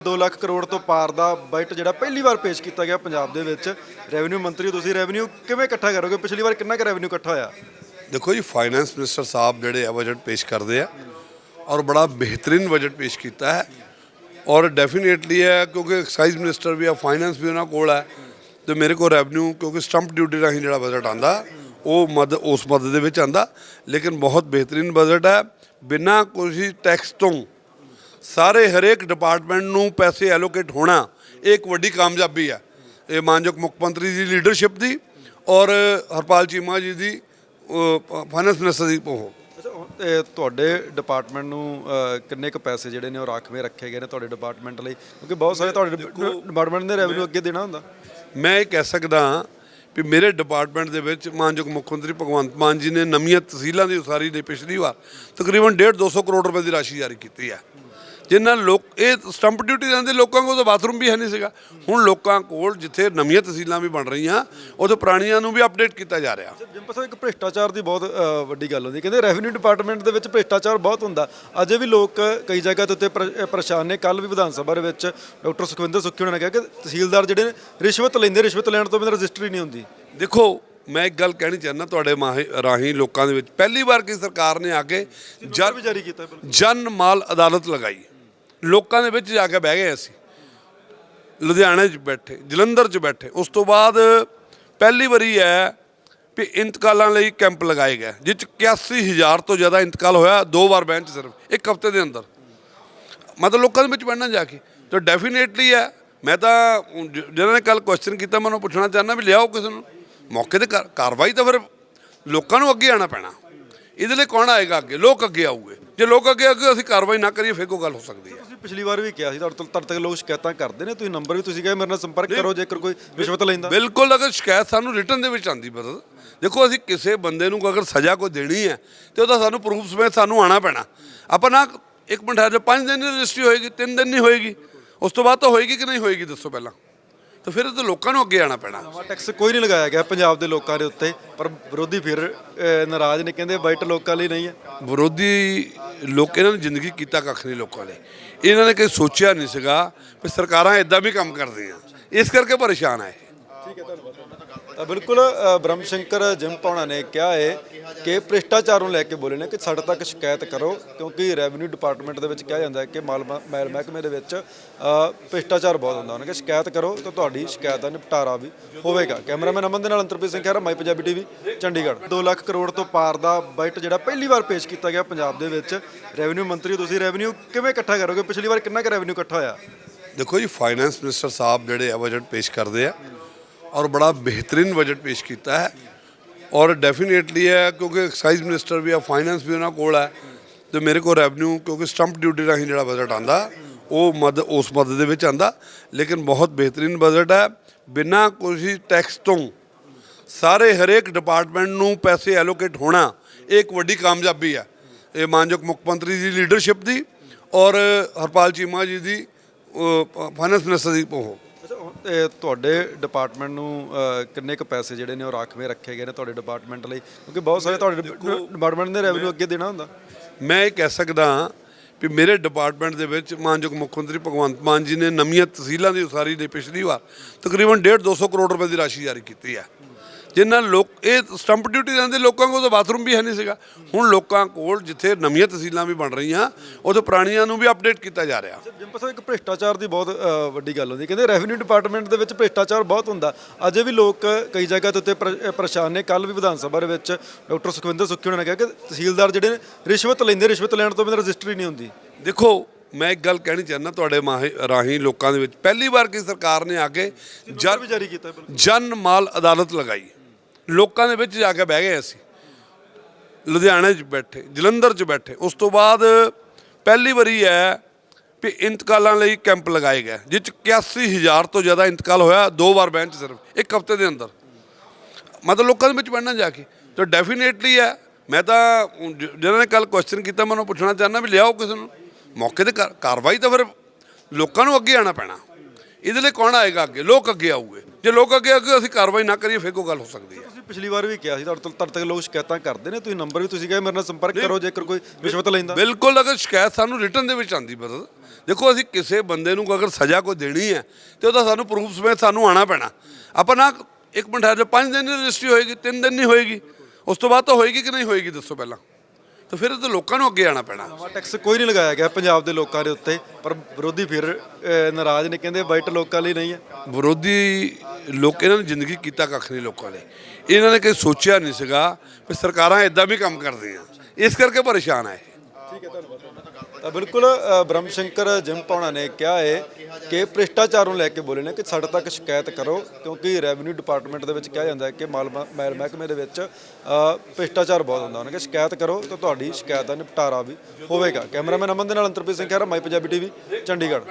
2 ਲੱਖ ਕਰੋੜ ਤੋਂ ਪਾਰ ਦਾ ਬਜਟ ਜਿਹੜਾ ਪਹਿਲੀ ਵਾਰ ਪੇਸ਼ ਕੀਤਾ ਗਿਆ ਪੰਜਾਬ ਦੇ ਵਿੱਚ। ਰੈਵਨਿਊ ਮੰਤਰੀ, ਤੁਸੀਂ ਰੈਵਨਿਊ ਕਿਵੇਂ ਇਕੱਠਾ ਕਰੋਗੇ? ਪਿਛਲੀ ਵਾਰ ਕਿੰਨਾ ਕੁ ਰੈਵਨਿਊ ਇਕੱਠਾ ਹੋਇਆ? ਦੇਖੋ ਜੀ ਫਾਈਨੈਂਸ ਮਿਨਿਸਟਰ ਸਾਹਿਬ ਜਿਹੜੇ ਆ ਬਜਟ ਪੇਸ਼ ਕਰਦੇ ਆ ਔਰ ਬੜਾ ਬਿਹਤਰੀਨ ਬਜਟ ਪੇਸ਼ ਕੀਤਾ ਹੈ। ਔਰ ਡੈਫੀਨੇਟਲੀ ਹੈ, ਕਿਉਂਕਿ ਐਕਸਾਈਜ਼ ਮਿਨਿਸਟਰ ਵੀ ਆ ਫਾਈਨੈਂਸ ਵੀ ਉਹਨਾਂ ਕੋਲ ਹੈ। ਤੇ ਮੇਰੇ ਕੋਲ ਰੈਵਨਿਊ ਕਿਉਂਕਿ ਸਟੰਪ ਡਿਊਟੀ ਰਾਹੀਂ ਜਿਹੜਾ ਬਜਟ ਆਂਦਾ ਉਹ ਮਦ, ਉਸ ਮਦ ਦੇ ਵਿੱਚ ਆਂਦਾ ਲੇਕਿਨ ਬਹੁਤ ਬਿਹਤਰੀਨ ਬਜਟ ਹੈ। ਬਿਨਾਂ ਕੋਈ ਟੈਕਸ ਤੋਂ ਸਾਰੇ ਹਰੇਕ ਡਿਪਾਰਟਮੈਂਟ ਨੂੰ ਪੈਸੇ ਐਲੋਕੇਟ ਹੋਣਾ ਇਹ ਇੱਕ ਵੱਡੀ ਕਾਮਯਾਬੀ ਹੈ। ਇਹ ਮਾਨਯੋਗ ਮੁੱਖ ਮੰਤਰੀ ਦੀ ਲੀਡਰਸ਼ਿਪ ਦੀ ਔਰ ਹਰਪਾਲ ਚੀਮਾ ਜੀ ਦੀ ਫਾਈਨੈਂਸ ਮਿਨਿਸਟਰ ਦੀ ਤੇ ਤੁਹਾਡੇ ਡਿਪਾਰਟਮੈਂਟ ਨੂੰ ਕਿੰਨੇ ਕੁ ਪੈਸੇ ਜਿਹੜੇ ਨੇ ਉਹ ਰਾਖਵੇਂ ਰੱਖੇ ਗਏ ਨੇ ਤੁਹਾਡੇ ਡਿਪਾਰਟਮੈਂਟ ਲਈ? ਕਿਉਂਕਿ ਬਹੁਤ ਸਾਰੇ ਤੁਹਾਡੇ ਡਿਪਾਰਟਮੈਂਟ ਨੇ ਰੈਵਨਿਊ ਅੱਗੇ ਦੇਣਾ ਹੁੰਦਾ। ਮੈਂ ਇਹ ਕਹਿ ਸਕਦਾ ਹਾਂ ਵੀ ਮੇਰੇ ਡਿਪਾਰਟਮੈਂਟ ਦੇ ਵਿੱਚ ਮਾਨਯੋਗ ਮੁੱਖ ਮੰਤਰੀ ਭਗਵੰਤ ਮਾਨ ਜੀ ਨੇ ਨਵੀਆਂ ਤਹਿਸੀਲਾਂ ਦੀ ਉਸਾਰੀ ਲਈ ਪਿਛਲੀ ਵਾਰ ਤਕਰੀਬਨ 1.5 200 ਕਰੋੜ ਰੁਪਏ ਦੀ ਰਾਸ਼ੀ ਜਾਰੀ ਕੀਤੀ ਹੈ। ਜਿਨ੍ਹਾਂ ਲੋਕ ਇਹ ਸਟੰਪ ਡਿਊਟੀ ਦਿੰਦੇ ਲੋਕਾਂ ਕੋਲ ਤਾਂ ਬਾਥਰੂਮ ਵੀ ਹੈ ਨਹੀਂ ਸੀਗਾ। ਹੁਣ ਲੋਕਾਂ ਕੋਲ ਜਿੱਥੇ ਨਵੀਆਂ ਤਹਿਸੀਲਾਂ ਵੀ ਬਣ ਰਹੀਆਂ ਉਥੇ ਪੁਰਾਣੀਆਂ ਨੂੰ ਵੀ ਅਪਡੇਟ ਕੀਤਾ ਜਾ ਰਿਹਾ। ਜਿੰਪਲ ਸਾਹਿਬ ਇੱਕ ਭ੍ਰਿਸ਼ਟਾਚਾਰ ਦੀ ਬਹੁਤ ਵੱਡੀ ਗੱਲ ਹੁੰਦੀ ਕਹਿੰਦੇ ਰੈਵਨਿਊ ਡਿਪਾਰਟਮੈਂਟ ਦੇ ਵਿੱਚ ਭ੍ਰਿਸ਼ਟਾਚਾਰ ਬਹੁਤ ਹੁੰਦਾ। ਅਜੇ ਵੀ ਲੋਕ ਕਈ ਜਗ੍ਹਾ ਤੇ ਉੱਤੇ ਪਰੇਸ਼ਾਨ ਨੇ। ਕੱਲ ਵੀ ਵਿਧਾਨ ਸਭਾ ਦੇ ਵਿੱਚ ਡਾਕਟਰ ਸੁਖਵਿੰਦਰ ਸੁੱਖੀ ਹੋਣਾ ਨੇ ਕਿਹਾ ਕਿ ਤਹਿਸੀਲਦਾਰ ਜਿਹੜੇ ਨੇ ਰਿਸ਼ਵਤ ਲੈਂਦੇ ਰਿਸ਼ਵਤ ਲੈਣ ਤੋਂ ਬਿਨਾਂ ਰਜਿਸਟਰੀ ਨਹੀਂ ਹੁੰਦੀ। ਦੇਖੋ ਮੈਂ ਇੱਕ ਗੱਲ ਕਹਿਣੀ ਚਾਹੁੰਦਾ ਤੁਹਾਡੇ ਮਾਹੀ ਰਾਹੀਂ ਲੋਕਾਂ ਦੇ ਵਿੱਚ। ਪਹਿਲੀ ਵਾਰ ਕੀ ਸਰਕਾਰ ਨੇ ਆ ਕੇ ਵੀ ਜਾਰੀ ਕੀਤਾ ਜਨ ਮਾਲ ਅਦਾਲਤ ਲਗਾਈ। ਲੋਕਾਂ ਦੇ ਵਿੱਚ ਜਾ ਕੇ ਬਹਿ ਗਏ ਅਸੀਂ। ਲੁਧਿਆਣੇ 'ਚ ਬੈਠੇ, ਜਲੰਧਰ 'ਚ ਬੈਠੇ। ਉਸ ਤੋਂ ਬਾਅਦ ਪਹਿਲੀ ਵਾਰੀ ਹੈ ਵੀ ਇੰਤਕਾਲਾਂ ਲਈ ਕੈਂਪ ਲਗਾਏ ਗਏ ਜਿਸ 'ਚ 81000 ਤੋਂ ਜ਼ਿਆਦਾ ਇੰਤਕਾਲ ਹੋਇਆ, ਦੋ ਵਾਰ ਬੈਂਚ ਸਿਰਫ, ਇੱਕ ਹਫ਼ਤੇ ਦੇ ਅੰਦਰ। ਮਤਲਬ ਲੋਕਾਂ ਦੇ ਵਿੱਚ ਬੈਠਣਾ ਜਾ ਕੇ, ਤਾਂ ਡੈਫੀਨੇਟਲੀ ਹੈ, ਮੈਂ ਤਾਂ ਜਿਹਨਾਂ ਨੇ ਕੱਲ ਕੁਐਸਚਨ ਕੀਤਾ, ਮੈਂ ਉਹਨੂੰ ਪੁੱਛਣਾ ਚਾਹੁੰਦਾ ਵੀ ਲਿਆਓ ਕਿਸੇ ਨੂੰ। ਮੌਕੇ ਤੇ ਕਾਰ- ਕਾਰਵਾਈ ਤਾਂ ਫਿਰ ਲੋਕਾਂ ਨੂੰ ਅੱਗੇ ਆਣਾ ਪੈਣਾ। ਇਹਦੇ ਲਈ ਕੌਣ ਆਏਗਾ ਅੱਗੇ? ਲੋਕ ਅੱਗੇ ਆਊਗੇ। ਜੇ ਲੋਕ ਅੱਗੇ ਅੱਗੇ ਅਸੀਂ ਕਾਰਵਾਈ ਨਾ ਕਰੀਏ ਫਿਰ ਕੋਈ ਗੱਲ ਹੋ ਸਕਦੀ ਹੈ। ਤੁਸੀਂ ਪਿਛਲੀ ਵਾਰ ਵੀ ਕਿਹਾ ਸੀ ਤੁਹਾਡੇ ਤੋਂ ਤੁਹਾਡੇ ਤੱਕ ਲੋਕ ਸ਼ਿਕਾਇਤਾਂ ਕਰਦੇ ਨੇ ਤੁਸੀਂ ਨੰਬਰ ਵੀ ਤੁਸੀਂ ਕਹੇ ਮੇਰੇ ਨਾਲ ਸੰਪਰਕ ਕਰੋ ਜੇਕਰ ਕੋਈ ਰਿਸ਼ਵਤ ਲੈਂਦਾ। ਬਿਲਕੁਲ ਅਗਰ ਸ਼ਿਕਾਇਤ ਸਾਨੂੰ ਰਿਟਰਨ ਦੇ ਵਿੱਚ ਆਂਦੀ ਬਰਦ ਦੇਖੋ ਅਸੀਂ ਕਿਸੇ ਬੰਦੇ ਨੂੰ ਅਗਰ ਸਜ਼ਾ ਕੋਈ ਦੇਣੀ ਹੈ ਤੇ ਉਹਦਾ ਸਾਨੂੰ ਪ੍ਰੂਫ ਸਮੇਤ ਸਾਨੂੰ ਆਣਾ ਪੈਣਾ। ਆਪਾਂ ਨਾ ਇੱਕ ਮਿੰਟ ਠਹਿਰ ਜਾ 5 ਦਿਨ ਦੀ ਰਜਿਸਟਰੀ ਹੋਏਗੀ 3 ਦਿਨ ਨਹੀਂ ਹੋਏਗੀ। ਉਸ ਤੋਂ ਬਾਅਦ ਤਾਂ ਹੋਏਗੀ ਕਿ ਨਹੀਂ ਹੋਏਗੀ ਦੱਸੋ ਪਹਿਲਾਂ। ਤਾਂ ਫਿਰ ਤਾਂ ਲੋਕਾਂ ਨੂੰ ਅੱਗੇ ਆਣਾ ਪੈਣਾ। ਨਵਾਂ ਟੈਕਸ ਕੋਈ ਨਹੀਂ ਲਗਾਇਆ ਗਿਆ ਪੰਜਾਬ ਦੇ ਲੋਕਾਂ ਦੇ ਉੱਤੇ ਪਰ ਵਿਰੋਧੀ ਫਿਰ ਅਹ, ਨਾਰਾਜ਼ ਨੇ ਕਹਿੰਦੇ ਬਜਟ ਲੋਕਾਂ ਲਈ ਨਹੀਂ ਹੈ। ਵਿਰੋਧੀ ਲੋਕ ਇਹਨਾਂ ਨੇ ਜ਼ਿੰਦਗੀ ਕੀਤਾ ਕੱਖ ਨਹੀਂ ਲੋਕਾਂ ਨੇ। ਇਹਨਾਂ ਨੇ ਕਦੇ ਸੋਚਿਆ ਨਹੀਂ ਸੀਗਾ ਵੀ ਸਰਕਾਰਾਂ ਇਦਾਂ ਵੀ ਕੰਮ ਕਰਦੀਆਂ। ਇਸ ਕਰਕੇ ਪਰੇਸ਼ਾਨ ਹੈ ਤਾਂ ਬਿਲਕੁਲ ਅ, ਬ੍ਰਹਮ ਸ਼ੰਕਰ ਜਿਮ ਪਾਉਣਾ ਨੇ ਕਿਹਾ ਹੈ ਕਿ ਭ੍ਰਿਸ਼ਟਾਚਾਰ ਨੂੰ ਲੈ ਕੇ ਬੋਲੇ ਨੇ ਕਿ ਸਾਡੇ ਤੱਕ ਸ਼ਿਕਾਇਤ ਕਰੋ ਕਿਉਂਕਿ ਰੈਵਨਿਊ ਡਿਪਾਰਟਮੈਂਟ ਦੇ ਵਿੱਚ ਕਿਹਾ ਜਾਂਦਾ ਹੈ ਕਿ ਮਾਲ ਮ- ਮੈਲ ਮਹਿਕਮੇ ਦੇ ਵਿੱਚ ਭ੍ਰਿਸ਼ਟਾਚਾਰ ਬਹੁਤ ਹੁੰਦਾ। ਉਹਨਾਂ ਕਿ ਸ਼ਿਕਾਇਤ ਕਰੋ ਤਾਂ ਤੁਹਾਡੀ ਸ਼ਿਕਾਇਤ ਦਾ ਨਿਪਟਾਰਾ ਵੀ ਹੋਵੇਗਾ। ਕੈਮਰਾਮੈਨ ਅਮਨ ਦੇ ਨਾਲ ਅੰਤਰਪ੍ਰੀਤ ਸਿੰਘ ਖਹਿਰਾ ਮਾਈ ਪੰਜਾਬੀ ਟੀਵੀ ਚੰਡੀਗੜ੍ਹ। 2 ਲੱਖ ਕਰੋੜ ਤੋਂ ਪਾਰ ਦਾ ਬਜਟ ਜਿਹੜਾ ਪਹਿਲੀ ਵਾਰ ਪੇਸ਼ ਕੀਤਾ ਗਿਆ ਪੰਜਾਬ ਦੇ ਵਿੱਚ। ਰੈਵਨਿਊ ਮੰਤਰੀ ਤੁਸੀਂ ਰੈਵਨਿਊ ਕਿਵੇਂ ਇਕੱਠਾ ਕਰੋਗੇ? ਪਿਛਲੀ ਵਾਰ ਕਿੰਨਾ ਕੁ ਰੈਵਨਿਊ ਇਕੱਠਾ ਹੋਇਆ? ਦੇਖੋ ਜੀ ਫਾਈਨੈਂਸ ਮਿਨਿਸਟਰ ਸਾਹਿਬ ਜਿਹੜੇ ਆ ਬਜਟ ਪੇਸ਼ ਕਰਦੇ ਆ। ਔਰ ਬੜਾ ਬਿਹਤਰੀਨ ਬਜਟ ਪੇਸ਼ ਕੀਤਾ ਹੈ। ਔਰ ਡੈਫੀਨੇਟਲੀ ਹੈ, ਕਿਉਂਕਿ ਐਕਸਾਈਜ਼ ਮਿਨਿਸਟਰ ਵੀ ਆ ਫਾਈਨੈਂਸ ਵੀ ਉਹਨਾਂ ਕੋਲ ਹੈ। ਤੇ ਮੇਰੇ ਕੋਲ ਰੈਵਨਿਊ ਕਿਉਂਕਿ ਸਟੰਪ ਡਿਊਟੀ ਰਾਹੀਂ ਜਿਹੜਾ ਬਜਟ ਆਂਦਾ ਉਹ ਮਦ, ਉਸ ਮਦ ਦੇ ਵਿੱਚ ਆਂਦਾ ਲੇਕਿਨ ਬਹੁਤ ਬਿਹਤਰੀਨ ਬਜਟ ਹੈ। ਬਿਨਾਂ ਕੋਈ ਟੈਕਸ ਤੋਂ ਸਾਰੇ ਹਰੇਕ ਡਿਪਾਰਟਮੈਂਟ ਨੂੰ ਪੈਸੇ ਐਲੋਕੇਟ ਹੋਣਾ, ਇਹ ਇੱਕ ਵੱਡੀ ਕਾਮਯਾਬੀ ਹੈ। ਇਹ ਮਾਨਯੋਗ ਮੁੱਖ ਮੰਤਰੀ ਦੀ ਲੀਡਰਸ਼ਿਪ ਦੀ ਔਰ ਹਰਪਾਲ ਚੀਮਾ ਜੀ ਦੀ ਫਾਈਨੈਂਸ ਮਿਨਿਸਟਰ ਦੀ ਉਹ ਤੇ ਤੁਹਾਡੇ ਡਿਪਾਰਟਮੈਂਟ ਨੂੰ ਕਿੰਨੇ ਕੁ ਪੈਸੇ ਜਿਹੜੇ ਨੇ ਉਹ ਰਾਖਵੇਂ ਰੱਖੇ ਗਏ ਨੇ ਤੁਹਾਡੇ ਡਿਪਾਰਟਮੈਂਟ ਲਈ? ਕਿਉਂਕਿ ਬਹੁਤ ਸਾਰੇ ਤੁਹਾਡੇ ਡਿਪਾਰਟਮੈਂਟ ਨੇ ਰੈਵਨਿਊ ਅੱਗੇ ਦੇਣਾ ਹੁੰਦਾ। ਮੈਂ ਇਹ ਕਹਿ ਸਕਦਾ ਹਾਂ ਵੀ ਮੇਰੇ ਡਿਪਾਰਟਮੈਂਟ ਦੇ ਵਿੱਚ ਮਾਨਯੋਗ ਮੁੱਖ ਮੰਤਰੀ ਭਗਵੰਤ ਮਾਨ ਜੀ ਨੇ ਨਵੀਆਂ ਤਹਿਸੀਲਾਂ ਦੀ ਉਸਾਰੀ ਲਈ ਪਿਛਲੀ ਵਾਰ ਤਕਰੀਬਨ 1.5 200 ਕਰੋੜ ਰੁਪਏ ਦੀ ਰਾਸ਼ੀ ਜਾਰੀ ਕੀਤੀ ਹੈ। ਜਿਨ੍ਹਾਂ ਲੋਕ ਇਹ ਸਟੰਪ ਡਿਊਟੀ ਦਿੰਦੇ ਲੋਕਾਂ ਕੋਲ ਤਾਂ ਬਾਥਰੂਮ ਵੀ ਹੈ ਨਹੀਂ ਸੀਗਾ। ਹੁਣ ਲੋਕਾਂ ਕੋਲ ਜਿੱਥੇ ਨਵੀਆਂ ਤਹਿਸੀਲਾਂ ਵੀ ਬਣ ਰਹੀਆਂ ਉਥੇ ਪੁਰਾਣੀਆਂ ਨੂੰ ਵੀ ਅਪਡੇਟ ਕੀਤਾ ਜਾ ਰਿਹਾ। ਜਿੰਪਲ ਸਾਹਿਬ ਇੱਕ ਭ੍ਰਿਸ਼ਟਾਚਾਰ ਦੀ ਬਹੁਤ ਵੱਡੀ ਗੱਲ ਹੁੰਦੀ ਕਹਿੰਦੇ ਰੈਵਨਿਊ ਡਿਪਾਰਟਮੈਂਟ ਦੇ ਵਿੱਚ ਭ੍ਰਿਸ਼ਟਾਚਾਰ ਬਹੁਤ ਹੁੰਦਾ। ਅਜੇ ਵੀ ਲੋਕ ਕਈ ਜਗ੍ਹਾ ਤੇ ਉੱਤੇ ਪਰੇਸ਼ਾਨ ਨੇ। ਕੱਲ ਵੀ ਵਿਧਾਨ ਸਭਾ ਦੇ ਵਿੱਚ ਡਾਕਟਰ ਸੁਖਵਿੰਦਰ ਸੁੱਖੀ ਹੋਣਾ ਨੇ ਕਿਹਾ ਕਿ ਤਹਿਸੀਲਦਾਰ ਜਿਹੜੇ ਰਿਸ਼ਵਤ ਲੈਂਦੇ ਰਿਸ਼ਵਤ ਲੈਣ ਤੋਂ ਬਿਨਾਂ ਰਜਿਸਟਰੀ ਨਹੀਂ ਹੁੰਦੀ। ਦੇਖੋ ਮੈਂ ਇੱਕ ਗੱਲ ਕਹਿਣੀ ਚਾਹੁੰਦਾ ਤੁਹਾਡੇ ਮਾਹੀ ਰਾਹੀਂ ਲੋਕਾਂ ਦੇ ਵਿੱਚ। ਪਹਿਲੀ ਵਾਰ ਕੀ ਸਰਕਾਰ ਨੇ ਆ ਕੇ ਜਨ ਮਾਲ ਅਦਾਲਤ ਲਗਾਈ। ਲੋਕਾਂ ਦੇ ਵਿੱਚ ਜਾ ਕੇ ਬਹਿ ਗਏ ਅਸੀਂ। ਲੁਧਿਆਣੇ 'ਚ ਬੈਠੇ, ਜਲੰਧਰ 'ਚ ਬੈਠੇ। ਉਸ ਤੋਂ ਬਾਅਦ ਪਹਿਲੀ ਵਾਰੀ ਹੈ ਵੀ ਇੰਤਕਾਲਾਂ ਲਈ ਕੈਂਪ ਲਗਾਏ ਗਏ ਜਿਸ 'ਚ 81000 ਤੋਂ ਜ਼ਿਆਦਾ ਇੰਤਕਾਲ ਹੋਇਆ, ਦੋ ਵਾਰ ਬੈਂਚ ਸਿਰਫ, ਇੱਕ ਹਫ਼ਤੇ ਦੇ ਅੰਦਰ। ਮਤਲਬ ਲੋਕਾਂ ਦੇ ਵਿੱਚ ਬਹਿਣਾ ਜਾ ਕੇ, ਤਾਂ ਡੈਫੀਨੇਟਲੀ ਹੈ। ਮੈਂ ਤਾਂ ਜਿਹਨਾਂ ਨੇ ਕੱਲ ਕੁਐਸਚਨ ਕੀਤਾ, ਮੈਂ ਉਹਨੂੰ ਪੁੱਛਣਾ ਚਾਹੁੰਦਾ ਵੀ ਲਿਆਓ ਕਿਸੇ ਨੂੰ। ਮੌਕੇ ਤੇ ਕਾਰ- ਕਾਰਵਾਈ ਤਾਂ ਫਿਰ ਲੋਕਾਂ ਨੂੰ ਅੱਗੇ ਆਣਾ ਪੈਣਾ। ਇਹਦੇ ਲਈ ਕੌਣ ਆਏਗਾ ਅੱਗੇ? ਲੋਕ ਅੱਗੇ ਆਊਗੇ। ਜੇ ਲੋਕ ਅੱਗੇ ਅੱਗੇ ਅਸੀਂ ਕਾਰਵਾਈ ਨਾ ਕਰੀਏ ਫਿਰ ਕੋਈ ਗੱਲ ਹੋ ਸਕਦੀ ਹੈ। ਤੁਸੀਂ ਪਿਛਲੀ ਵਾਰ ਵੀ ਕਿਹਾ ਸੀ ਤੁਹਾਡੇ ਤੋਂ ਤੁਹਾਡੇ ਤੱਕ ਲੋਕ ਸ਼ਿਕਾਇਤਾਂ ਕਰਦੇ ਨੇ ਤੁਸੀਂ ਨੰਬਰ ਵੀ ਤੁਸੀਂ ਕਹੇ ਮੇਰੇ ਨਾਲ ਸੰਪਰਕ ਕਰੋ ਜੇਕਰ ਕੋਈ ਰਿਸ਼ਵਤ ਲੈਂਦਾ। ਬਿਲਕੁਲ ਅਗਰ ਸ਼ਿਕਾਇਤ ਸਾਨੂੰ ਰਿਟਰਨ ਦੇ ਵਿੱਚ ਆਂਦੀ ਬਰਦ ਦੇਖੋ ਅਸੀਂ ਕਿਸੇ ਬੰਦੇ ਨੂੰ ਅਗਰ ਸਜ਼ਾ ਕੋਈ ਦੇਣੀ ਹੈ ਤੇ ਉਹਦਾ ਸਾਨੂੰ ਪ੍ਰੂਫ ਸਮੇਤ ਸਾਨੂੰ ਆਣਾ ਪੈਣਾ। ਆਪਾਂ ਨਾ ਇੱਕ ਮਿੰਟ ਠਹਿਰ ਜਾ 5 ਦਿਨ ਦੀ ਰਜਿਸਟਰੀ ਹੋਏਗੀ 3 ਦਿਨ ਨਹੀਂ ਹੋਏਗੀ ਉਸ ਤੋਂ ਬਾਅਦ ਤਾਂ ਹੋਏਗੀ ਕਿ ਨਹੀਂ ਹੋਏਗੀ ਦੱਸੋ ਪਹਿਲਾਂ। ਤਾਂ ਫਿਰ ਇਹ ਤਾਂ ਲੋਕਾਂ ਨੂੰ ਅੱਗੇ ਆਣਾ ਪੈਣਾ। ਨਵਾਂ ਟੈਕਸ ਕੋਈ ਨਹੀਂ ਲਗਾਇਆ ਗਿਆ ਪੰਜਾਬ ਦੇ ਲੋਕਾਂ ਦੇ ਉੱਤੇ ਪਰ ਵਿਰੋਧੀ ਫਿਰ ਨਾਰਾਜ਼ ਨੇ ਕਹਿੰਦੇ ਵਾਈਟ ਲੋਕਾਂ ਲਈ ਨਹੀਂ ਹੈ। ਵਿਰੋਧੀ ਲੋਕ ਇਹਨਾਂ ਨੇ ਜ਼ਿੰਦਗੀ ਕੀਤਾ ਕੱਖ ਨਹੀਂ ਲੋਕਾਂ ਨੇ। ਇਹਨਾਂ ਨੇ ਕਦੇ ਸੋਚਿਆ ਨਹੀਂ ਸੀਗਾ ਵੀ ਸਰਕਾਰਾਂ ਇਦਾਂ ਵੀ ਕੰਮ ਕਰਦੀਆਂ। ਇਸ ਕਰਕੇ ਪਰੇਸ਼ਾਨ ਹੈ ਇਹ। ਠੀਕ ਹੈ ਧੰਨਵਾਦ। ਬਿਲਕੁਲ ਅ, ਬ੍ਰਹਮ ਸ਼ੰਕਰ ਜਿਮ ਪਾਉਣਾ ਨੇ ਕਿਹਾ ਹੈ ਕਿ ਭ੍ਰਿਸ਼ਟਾਚਾਰ ਨੂੰ ਲੈ ਕੇ ਬੋਲੇ ਨੇ ਕਿ ਸਾਡੇ ਤੱਕ ਸ਼ਿਕਾਇਤ ਕਰੋ ਕਿਉਂਕਿ ਰੈਵਨਿਊ ਡਿਪਾਰਟਮੈਂਟ ਦੇ ਵਿੱਚ ਕਿਹਾ ਜਾਂਦਾ ਹੈ ਕਿ ਮਾਲ ਮ- ਮੈਲ ਮਹਿਕਮੇ ਦੇ ਵਿੱਚ ਭ੍ਰਿਸ਼ਟਾਚਾਰ ਬਹੁਤ ਹੁੰਦਾ ਉਹਨਾਂ ਕਿ ਸ਼ਿਕਾਇਤ ਕਰੋ ਤਾਂ ਤੁਹਾਡੀ ਸ਼ਿਕਾਇਤ ਦਾ ਨਿਪਟਾਰਾ ਵੀ ਹੋਵੇਗਾ। ਕੈਮਰਾਮੈਨ ਅਮਨ ਦੇ ਨਾਲ ਅੰਤਰਪ੍ਰੀਤ ਸਿੰਘ ਖਹਿਰਾ ਮਾਈ ਪੰਜਾਬੀ ਟੀਵੀ ਚੰਡੀਗੜ੍ਹ।